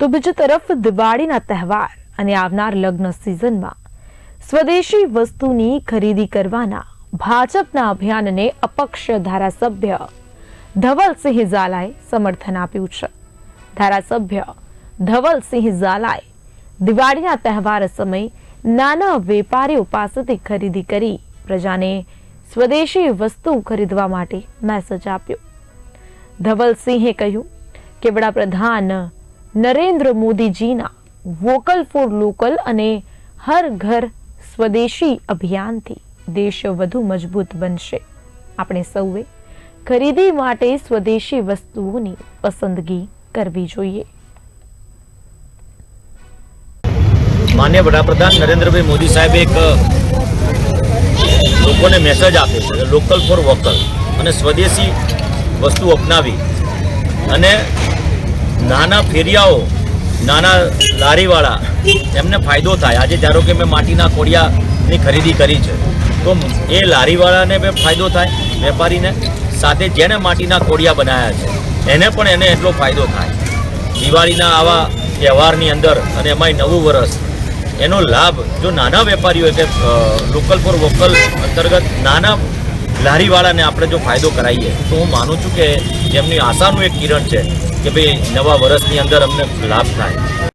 તો બીજી તરફ દિવાળીના તહેવાર અને આવનાર લગ્ન સિઝનમાં સ્વદેશી વસ્તુની ખરીદી કરવાના ભાજપના અભિયાનને અપક્ષ ધારાસભ્ય ધવલસિંહ ઝાલાએ સમર્થન આપ્યું છે. ધારાસભ્ય ધવલસિંહ ઝાલાએ દિવાળીના તહેવાર સમયે નાના વેપારીઓ પાસેથી ખરીદી કરી પ્રજાને સ્વદેશી વસ્તુ ખરીદવા માટે મેસેજ આપ્યો. ધવલસિંહે કહ્યું કે વડાપ્રધાન નરેન્દ્ર મોદીજીના વોકલ ફોર લોકલ અને હર ઘર સ્વદેશી અભિયાનથી દેશ વધુ મજબૂત બનશે. આપણે સૌએ ખરીદી માટે સ્વદેશી વસ્તુઓની પસંદગી કરવી જોઈએ. માન્ય વડાપ્રધાન નરેન્દ્રભાઈ મોદી સાહેબ એક, લોકોને મેસેજ આપે છે લોકલ ફોર વોકલ અને સ્વદેશી વસ્તુ અપનાવી. અને નાના ફેરિયાઓ, નાના લારીવાળા, એમને ફાયદો થાય. આજે ધારો કે મેં માટીના કોડિયાની ખરીદી કરી છે, તો એ લારીવાળાને બી ફાયદો થાય, વેપારીને. સાથે જેણે માટીના કોડિયા બનાવ્યા છે, એને પણ એને એટલો ફાયદો થાય. દિવાળીના આવા તહેવારની અંદર અને એમાંય નવું વર્ષ એનો લાભ જો નાના વેપારીઓ એટલે લોકલ ફોર વોકલ અંતર્ગત નાના લારીવાળાને આપણે જો ફાયદો કરાવીએ તો હું માનું છું કે એમની આશાનું એક કિરણ છે કે ભાઈ નવા વર્ષની અંદર અમને લાભ થાય.